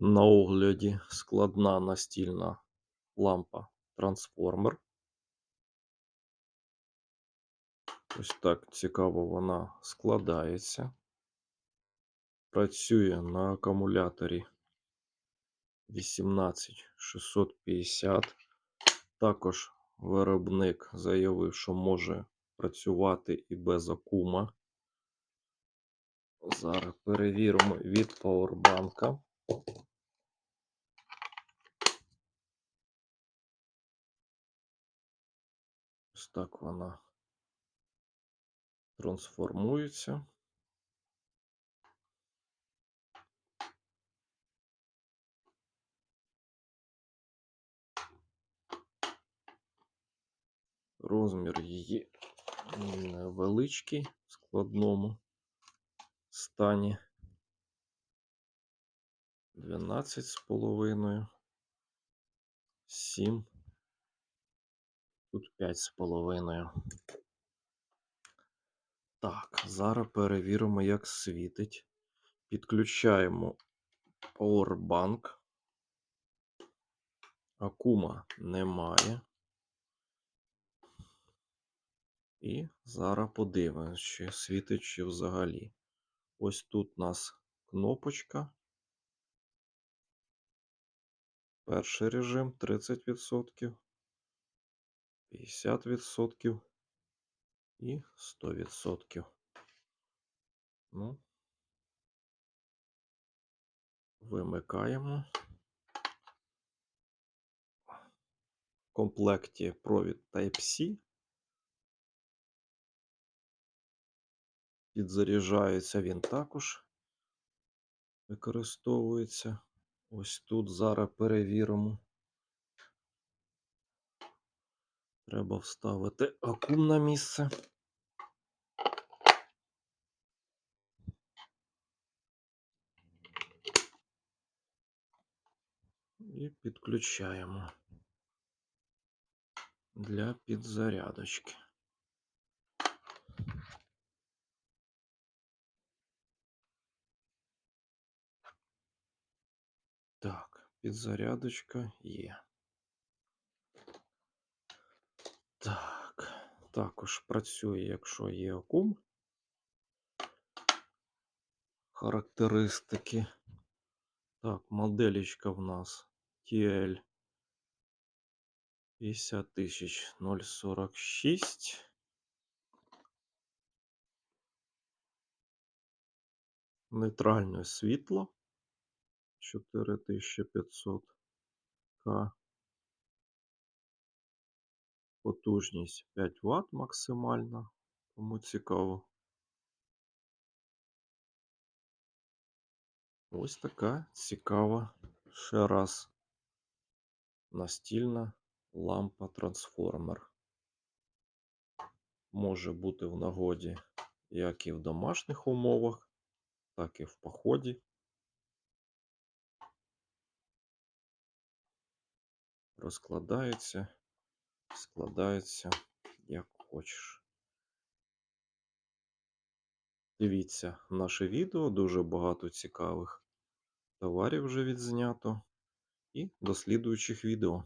На огляді складна настільна лампа трансформер. Ось так цікаво вона складається. Працює на акумуляторі 18650. Також виробник заявив, що може працювати і без акума. Зараз перевіримо від пауербанка. Ось так вона трансформується. Розмір її невеличкий в складному стані. 12 з половиною. 7. Тут 5 з половиною. Так, зараз перевіримо, як світить. Підключаємо Powerbank. Акума немає. І зараз подивимось, чи світить чи взагалі. Ось тут у нас кнопочка. Перший режим 30%, 50% і 100%. Ну, вимикаємо. В комплекті провід Type-C. Підзаряджається він також використовується. Ось тут зараз перевіримо. Треба вставити акум на місце. І підключаємо для підзарядочки. Так, підзарядочка є. Так, також працює, якщо є акум. Характеристики. Так, моделічка в нас TL 50046. Нейтральне світло 4500 К. Потужність 5 Вт максимальна, кому цікаво. Ось така цікава ще раз настільна лампа трансформер. Може бути в нагоді як і в домашніх умовах, так і в поході. Розкладається, складається як хочеш. Дивіться наше відео, дуже багато цікавих товарів вже відзнято. І до слідуючих відео.